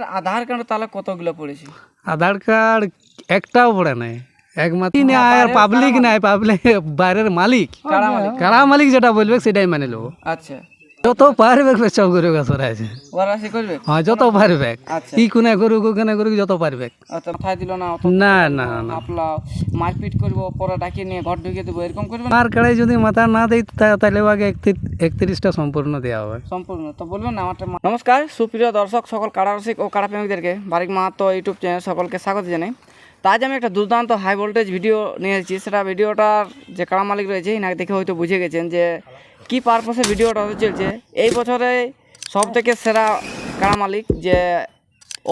আধার card তাহলে কতগুলো পড়েছে? আধার কার্ড একটাও পড়ে নাই। একমাত্র আর পাবলিক নাই পাবলিক বাইরের মালিক। কারা মালিক? কারা মালিক যেটা বলবে সেটাই মানে নেব। আচ্ছা। যত পারবে পেশাব করে গাছরা আছে। ওরা করবে? হ্যাঁ যত পারবে। আচ্ছা। কি কোনে করুক ওখানে করুক যত পারবে। মাথায় দিল না না না না। আপলা মারপিট করব পরে ডাকিয়ে নিয়ে ঘর ঢুকিয়ে দেবো এরকম করবে না? আমার কাড়াই যদি মাথা না তা- তাহলে আগে একত্রিশটা সম্পূর্ণ দেওয়া হবে। সম্পূর্ণ তো বলবেন না আমারটা নমস্কার সুপ্রিয় দর্শক সকল কাড়া রসিক ও কাড়া প্রেমিকদেরকে বারিক মাহাতো ইউটিউব চ্যানেল সকলকে স্বাগত জানাই। আজ আমি একটা দুর্দান্ত হাই ভোল্টেজ ভিডিও নিয়ে এসেছি। সেটা ভিডিওটার যে কাড়া মালিক রয়েছে ইনাকে দেখে হয়তো বুঝে গেছেন যে কি পারপাসে ভিডিওটা চলছে? এই বছরে সব থেকে সেরা কাড়া মালিক? যে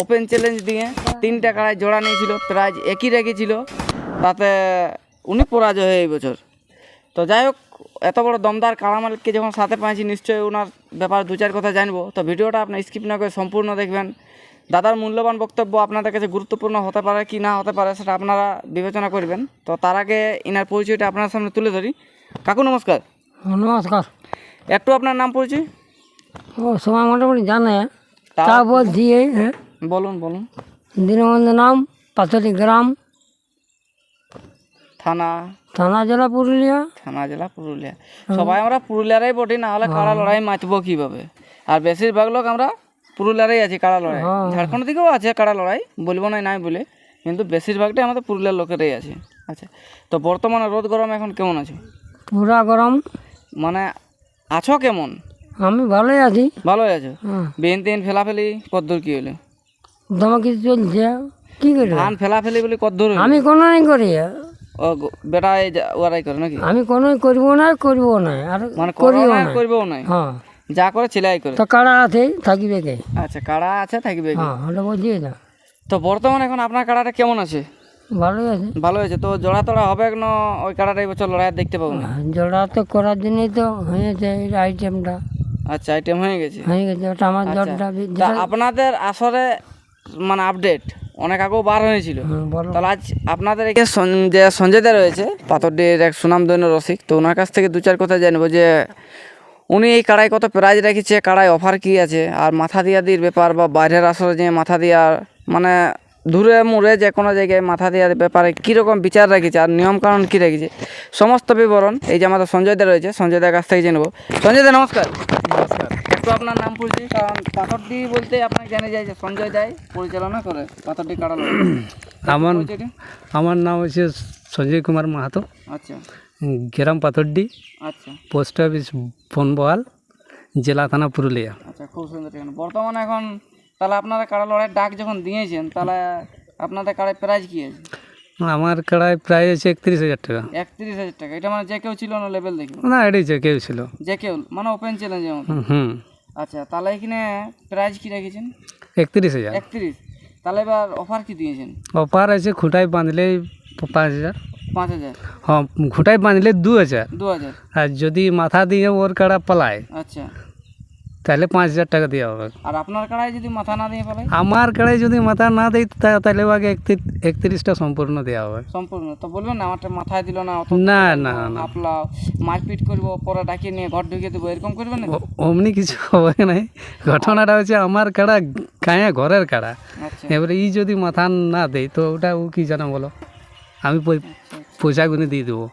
ওপেন চ্যালেঞ্জ দিয়ে তিনটা কাড়ায় জোড়া নিয়েছিল প্রাইজ একই রেখেছিল তাতে উনি পরাজয় হয় এই বছর। তো যাই হোক, এত বড় দমদার কাড়া মালিককে যখন সাথে পাইছি, নিশ্চয়ই ওনার ব্যাপার দু চার কথা জানব। তো ভিডিওটা আপনি স্কিপ না করে সম্পূর্ণ দেখবেন। দাদার মূল্যবান বক্তব্য আপনাদের কাছে গুরুত্বপূর্ণ হতে পারে কি না হতে পারে, সেটা আপনারা বিবেচনা করবেন। তো তার আগে ইনার পরিচয়টা আপনার সামনে তুলে ধরি। কাকু, নমস্কার। নমস্কার। একটু আপনার নাম পরিচয়? ও সময় মোটামুটি জানে। তা- তা বলছি হ্যাঁ বলুন বলুন। দীনবন্ধু নাম পাথরি গ্রাম। থানা? থানা জেলা পুরুলিয়া। থানা জেলা পুরুলিয়া। সবাই আমরা পুরুলিয়ারাই বটি না হলে কাড়া লড়াই মাতবো কীভাবে? আর বেশিরভাগ লোক আমরা পুরুলিয়ারাই আছি কাড়া লড়াই। ঝাড়খণ্ড থেকেও আছে কাড়া লড়াই বলব না নাই বলে। কিন্তু বেশিরভাগটাই আমাদের পুরুলিয়ার লোকেরাই আছে। আচ্ছা তো বর্তমানে রোদ গরম এখন কেমন আছে? পুরা গরম। মানে আছো কেমন? আমি ভালোই আছি। ভালোই আছো? হ্যাঁ। বেন তেন ফেলাফেলি কদ্দূর কি হলো? তোমার কিছু চলছে? কি করি ধান ফেলাফেলি বলে কদ্দূর আমি কোনো নাই করি। ও বেটা ওরাই করে নাকি? আমি কোনো করব না করব না আর মানে করিও করো না। না? নাই হ্যাঁ। যা করে ছেলাই করে। তো কাড়া আছে থাকিবে কে? আচ্ছা কাড়া আছে থাকবে কি? হ্যাঁ ওটা বলছি না তো বর্তমানে এখন আপনার কাড়াটা কেমন আছে? ভালোই আছে। ভালো হয়েছে তো জোড়া তোড়া হবে না ওই কাড়াটা এই বছর লড়াই দেখতে পাবো না। জোড়া তো করার জন্যই তো হয়েছে এই আইটেমটা আচ্ছা আইটেম হয়ে গেছে। হয়ে গেছে ওটা আমার আচ্ছা। বি- তা আপনাদের আসরে মানে আপডেট অনেক আগেও বার হয়েছিল। তাহলে আজ আপনাদের সন- যে সঞ্জয় দা রয়েছে পাথরডির এক সুনামধন্য রসিক তো ওনার কাছ থেকে দু চার কথা জানব যে উনি এই কাড়াই কত প্রাইজ রেখেছে কাড়াই অফার কি আছে আর মাথা দিয়া দির ব্যাপার বা বাইরের আসরে যে মাথা দেওয়ার মানে দূরে মুড়ে যে কোনো জায়গায় মাথা দেওয়ার ব্যাপারে কীরকম বিচার রেখেছে আর নিয়মকানুন কী রেখেছে সমস্ত বিবরণ এই যে আমাদের সঞ্জয় দা রয়েছে সঞ্জয় দার কাছ থেকে জেনবো সঞ্জয় দা নমস্কার। একটু আপনার নাম পরিচয় কারণ পাথরডি বলতে আপনাকে জানা যায় যে সঞ্জয় দায় পরিচালনা করে পাথরডি কাড়া লড়াই। আমার? আমার নাম হচ্ছে সঞ্জয় কুমার মাহাতো। আচ্ছা। গ্রাম পাথরডি। আচ্ছা। পোস্ট অফিস বনবহাল জেলা থানা পুরুলিয়া। আচ্ছা খুব সুন্দর বর্তমানে এখন তাহলে আপনারা কাড়া লড়াইয়ের ডাক যখন দিয়েছেন তাহলে আপনাদের কাড়ায় প্রাইজ কি আছে? আমার কাড়ায় প্রায় আছে একত্রিশ হাজার টাকা। একত্রিশ হাজার টাকা। এটা মানে যে কেউ ছিল না লেভেল দেখে? না এটাই যে কেউ ছিল। যে কেউ মানে ওপেন হুম, হুম। আচ্ছা তাহলে এখানে প্রাইজ কি রেখেছেন? একত্রিশ হাজার। একত্রিশ। তাহলে এবার অফার কি দিয়েছেন? অফার আছে খুঁটায় বাঁধলে পাঁচ হাজার। পাঁচ হাজার। হ্যাঁ খুঁটায় বাঁধলে দু হাজার। দু হাজার। আর যদি মাথা দিয়ে ওর কাড়া পালায় আচ্ছা। তাহলে পাঁচ হাজার টাকা দেওয়া হবে। আর আপনার কাড়ায় যদি মাথা না দিয়ে ফেলে আমার কাড়ায় যদি মাথা না দেয় তাহলে আগে একত্রিশ একত্রিশটা সম্পূর্ণ দেওয়া হবে। সম্পূর্ণ? তো বলবেন না আমারটা মাথায় দিল না না না না আপলা মারপিট করব পরে ডাকিয়ে নিয়ে ঘর ঢুকিয়ে দেবো এরকম করবেন না? অমনি কিছু হবে নাই ঘটনাটা হচ্ছে আমার কাড়া গায়ে ঘরের কাড়া। আচ্ছা। এবারে ই যদি মাথা না দেয় তো ওটা ও কি জানো বলো? আমি পয়- পয়সা গুনে দিয়ে দেবো।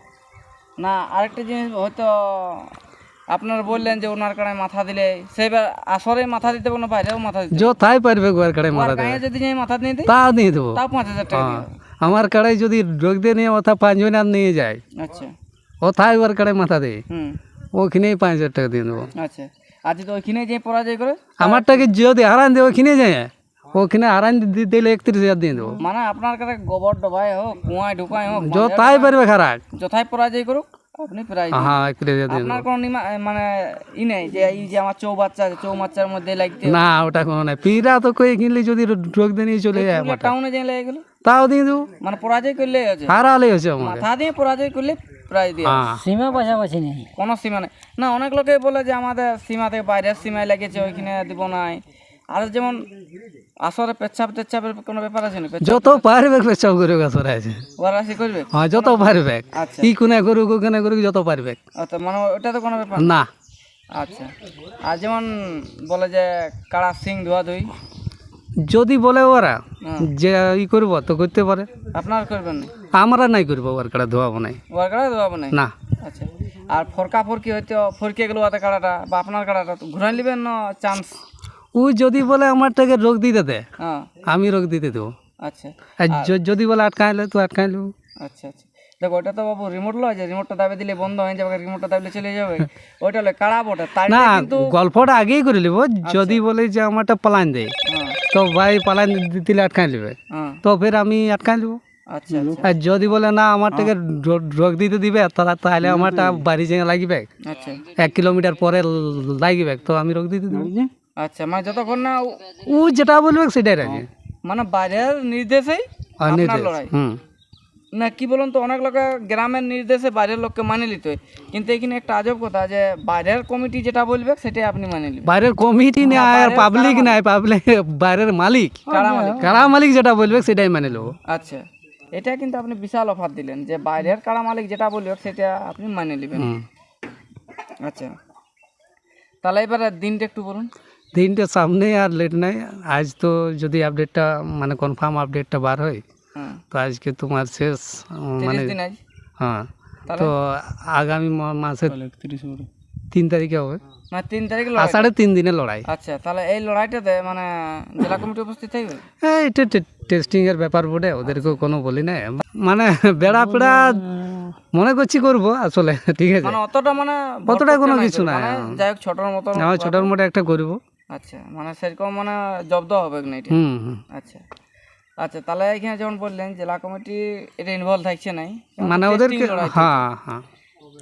না আরেকটা জিনিস হয়তো আপনারা বললেন যে ওনার কাড়ায় মাথা দিলে সেবার আসরে মাথা দিতে পারব না বাইরেও মাথা দিতে যথাই পারবে। গোয়ার কাড়ায় মাথা দেবে যদি যাই মাথা নিয়ে দিই তাও দিয়ে দেবো। তাও পাঁচ হাজার টাকা হ্যাঁ। আমার কাড়াই যদি রোগ দিয়ে নিয়ে ওথা পাঁচজন আর নিয়ে যায়। আচ্ছা। ওথায় ওর কাড়ায় মাথা দেয়। হুম। ওখানেই পাঁচ হাজার টাকা দিয়ে দেবো। আচ্ছা। আর যদি ওইখানে যে পরাজয় করে আমারটাকে যদি হারান দেয় ওখানে যায়। ওখানে দি- দিলে একত্রিশ হাজার দিয়ে দেবো। মানে আপনার কাছে গোবর ডবাই হোক কুয়ায় ঢুকায় হোক যথাই পারবে খারাপ। যথাই পরাজয় করুক আপনি প্রাইজ হ্যাঁ আপনার কোনো মানে ই নেই যে এই যে আমার চৌবাচ্চা আছে চৌবাচ্চার মধ্যে লাগতে না ওটা কোনো নাই। পিঁড়া তো কই কিনলে যদি রোগ দিয়ে নিয়ে চলে যায় টাউনে যে লেগে গেল? তাও দিয়ে দেবো। মানে পরাজয় করলে আছে হারালে হচ্ছে আমাকে মাথা দিয়ে পরাজয় করলে প্রাইজ দিয়ে। হ্যাঁ। সীমা পাশাপাশি নেই। কোনো সীমা নেই। না অনেক লোকে বলে যে আমাদের সীমা থেকে বাইরের সীমায় লেগেছে ওইখানে দিব নাই। আর যেমন আসরে পেচ্ছাপ টেচ্ছাপের কোনো ব্যাপার আছে না? যত পারবে পেশাব করে গাছরা আছে। ওরা সে করবে? হ্যাঁ যত পারবে। আচ্ছা। কি কোনে করুক ওখানে করুক যত পারবে। আচ্ছা মানে ওটা তো কোনো ব্যাপার না। আচ্ছা। আর যেমন বলে যে কাড়া সিং ধোয়া ধুই? যদি বলে ওরা হ্যাঁ। যে ই করব তো করতে পারে। আপনার করবেন না? আমরা নাই করব ওর কাটা ধোয়াবো নাই ওর কাড়া দেওয়া নাই না। আচ্ছা। আর ফরকা ফরকি হয়তো ফরকে গেল ওতে কাড়াটা বা আপনার কাড়াটা তো ঘুরাই নেবেন না চান্স ও যদি বলে আমারটাকে রোগ দিতে দে হ্যাঁ। আমি রোগ দিতে দেবো। আচ্ছা। আর যদি বলে আটকাইলে তো আটকাইলো আচ্ছা আচ্ছা। দেখো ওটা তো বাবু রিমোট লয় যে রিমোটটা দাবি দিলে বন্ধ হয়ে যাবে রিমোটটা দাবিলে চলে যাবে। ওইটা হলো কাড়া বটে। তাই না গল্পটা আগেই করে নিব। যদি বলে যে আমারটা পালান দেয় হ্যাঁ। তো ভাই পালান দি- দিলে আটকাই নেবে। হ্যাঁ। তো ফের আমি আটকাই নেব। আচ্ছা আচ্ছা। আর যদি বলে না আমারটাকে রো- রোগ দিতে দিবে তা- তাহলে আমারটা বাড়ি যেয়ে লাগবে। আচ্ছা। এক কিলোমিটার পরে লাগবে তো আমি রোগ দিতে দেবো। আচ্ছা মানে যতক্ষণ না ও- যেটা বলবে সেটাই রাখবে মানে বাইরের নির্দেশেই আপনার লড়াই। না কি বলুন তো অনেক লোকে গ্রামের নির্দেশে বাইরের লোককে মানে নিতে হয়। কিন্তু এখানে একটা আজব কথা যে বাইরের কমিটি যেটা বলবে সেটাই আপনি মানে নেবেন। বাইরের কমিটি নাই আর পাবলিক নাই পাবলিক বাইরের মালিক। কারা মালিক কারা মালিক যেটা বলবে সেটাই মানে নেব। আচ্ছা এটা কিন্তু আপনি বিশাল অফার দিলেন যে বাইরের কারা মালিক যেটা বলবে সেটা আপনি মানে নেবেন। আচ্ছা তাহলে এবার দিনটা একটু বলুন। দিনটা সামনে আর লেট নাই। আজ তো যদি আপডেটটা মানে কনফার্ম আপডেটটা বার হয় তো আজকে তোমার শেষ মানে তিরিশ দিন আজ? হ্যাঁ। তো আগামী মা- মাসের তিন তারিখে হবে। না তিন তারিখ আষাঢ়ে তিন দিনের লড়াই। আচ্ছা তাহলে এই লড়াইটাতে মানে জেলা কমিটি উপস্থিত থাকবে? হ্যাঁ এটা টেস্টিং এর ব্যাপার বটে ওদেরকে কোনো বলি না মানে বেড়া পেড়া মনে করছি করব আসলে ঠিক আছে। মানে অতটা মানে অতটা কোনো কিছু মানে হ্যাঁ। যাই হোক ছোটর মতো ছোটোর মোটে একটা করব। আচ্ছা মানে সেরকম মানে জব্দ হবে না এটা? আচ্ছা। আচ্ছা তাহলে এখানে যেমন বললেন জেলা কমিটি এটা ইনভলভ থাকছে নাই মানে ওদেরকে হ্যাঁ হ্যাঁ।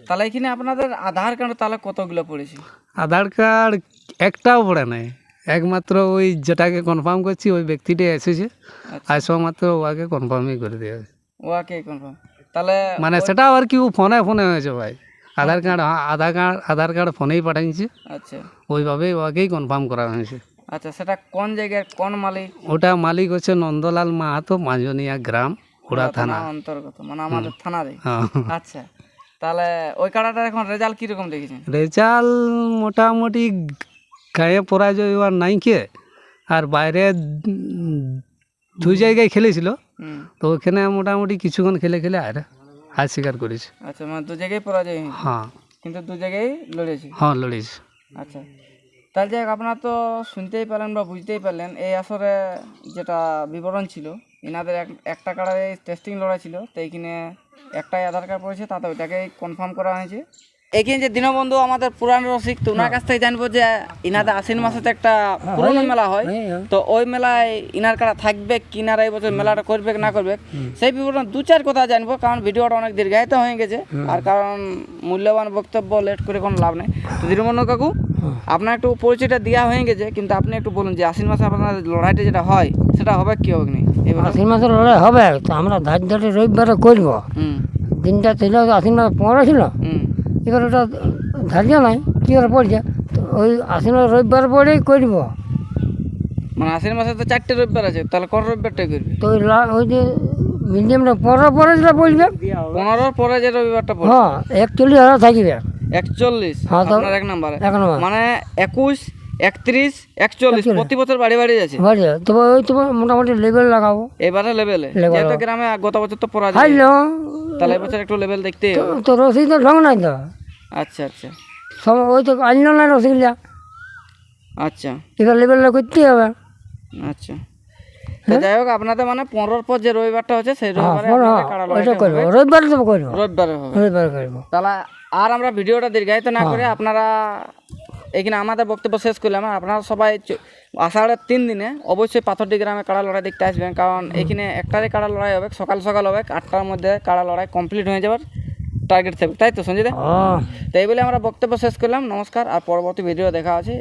তাহলে এখানে আপনাদের আধার কার্ড তাহলে কতগুলো পড়েছে? আধার কার্ড একটাও পড়ে নাই। একমাত্র ওই যেটাকে কনফার্ম করছি ওই ব্যক্তিটা এসেছে। আসো মাত্র ওকে কনফার্মই করে দিয়ে ওয়াকে কনফার্ম তাহলে মানে সেটাও আর কি ফোনে ফোনে হয়েছে ভাই। Aadhaar card Aadhaar card Aadhaar card ফোনেই পাঠাইছে। আচ্ছা। ওইভাবেই ওকেই কনফার্ম করা হয়েছে। আচ্ছা সেটা কোন জায়গায় কোন মালিক? ওটা মালিক হচ্ছে নন্দলাল মাহাতো মাজনিয়া গ্রাম ওড়া থানা। অন্তর্গত মানে আমাদের থানারে হ্যাঁ। আচ্ছা তাহলে ওই কার্ডটার এখন রেজাল্ট কীরকম দেখেছেন? রেজাল্ট মোটামুটি গায়ে পরাজয় আর নাই কে। আর বাইরে দুই জায়গায় খেলেছিল। তো ওখানে মোটামুটি কিছুক্ষণ খেলে খেলে আর হার স্বীকার করেছে। আচ্ছা মানে দু জায়গায় পরাজয় হয়েছে হ্যাঁ। কিন্তু দু জায়গায় লড়েছে? হ্যাঁ লড়েছে। আচ্ছা। তাহলে যাই হোক আপনারা তো শুনতেই পারলেন বা বুঝতেই পারলেন এই আসরে যেটা বিবরণ ছিল এনাদের এক- একটা কার্ডের টেস্টিং লড়াই ছিল তো এইখানে একটাই আধার কার্ড পড়েছে তাতে ওইটাকেই কনফার্ম করা হয়েছে। এইখানে যে দীনবন্ধু আমাদের পুরান রসিক তো ওনার কাছ থেকে জানব যে ইনাদের আশ্বিন মাসে তো একটা পুরনো মেলা হয়। তো ওই মেলায় ইনার কারা থাকবে কিনারা এই বছর মেলাটা করবে না করবে সেই বিবরণ দু চার কথা জানব কারণ ভিডিওটা অনেক দীর্ঘায়িত হয়ে গেছে। আর কারণ মূল্যবান বক্তব্য লেট করে কোনো লাভ নেই। তো দীনবন্ধু কাকু আপনার একটু পরিচয়টা দেওয়া হয়ে গেছে কিন্তু আপনি একটু বলুন যে আশ্বিন মাসে আপনার লড়াইটা যেটা হয় সেটা হবে কি হবে না আশ্বিন মাসের লড়াই হবে তো আমরা ধার ধারে রবিবারে করব। দিনটা ছিল আশ্বিন মাস পনেরো ছিল। হুম। এবার ওটা ধার্য নাই কী করে পড়ছে ওই আশ্বিন মাস রবিবার পরেই করব। মানে আশ্বিন মাসে তো চারটে রবিবার আছে তাহলে কোন রবিবারটাই করবি? তো ওই ওই যে মিডিয়ামটা পনেরো পরে যেটা বলবে। পনেরোর পরে যে রবিবারটা হ্যাঁ একচল্লিশ হাজার থাকবে। একচল্লিশ হ্যাঁ, এক নম্বর। এক নম্বর। মানে একুশ একত্রিশ একচল্লিশ প্রতি বছর বাড়ি বাড়ি যাচ্ছে। তবে ওই তোমার মোটামুটি লেভেল লাগাবো। এবারে লেভেলে যেহেতু গ্রামে গত বছর তো পড়া যায় তাহলে এবছর একটু লেভেল দেখতে। তো রসিদ তো ঢং নাই তো। আচ্ছা আচ্ছা। সব ওই তো আনলো না রসিদটা আচ্ছা। এবার লেভেলটা করতেই হবে। আচ্ছা। যাই হোক আপনাদের মানে পনেরোর পর যে রবিবারটা হচ্ছে সেই রবিবারে হ্যাঁ কাড়া ওইটা করব। রবিবার তো করব। রবিবারে হবে। রবিবার করব। তাহলে আর আমরা ভিডিওটা দীর্ঘায়িত না করে আপনারা এখানে আমাদের বক্তব্য শেষ করলাম। আপনারা সবাই আষাঢ়ের তিন দিনে অবশ্যই পাথরটি গ্রামে কাড়া লড়াই দেখতে আসবেন। কারণ এখানে একটারে কাড়া লড়াই হবে সকাল সকাল হবে আটটার মধ্যে কাড়া লড়াই কমপ্লিট হয়ে যাবার টার্গেট থাকবে। তাই তো সঞ্জয় দা তাই বলে আমরা বক্তব্য শেষ করলাম। নমস্কার আর পরবর্তী ভিডিও দেখা আছে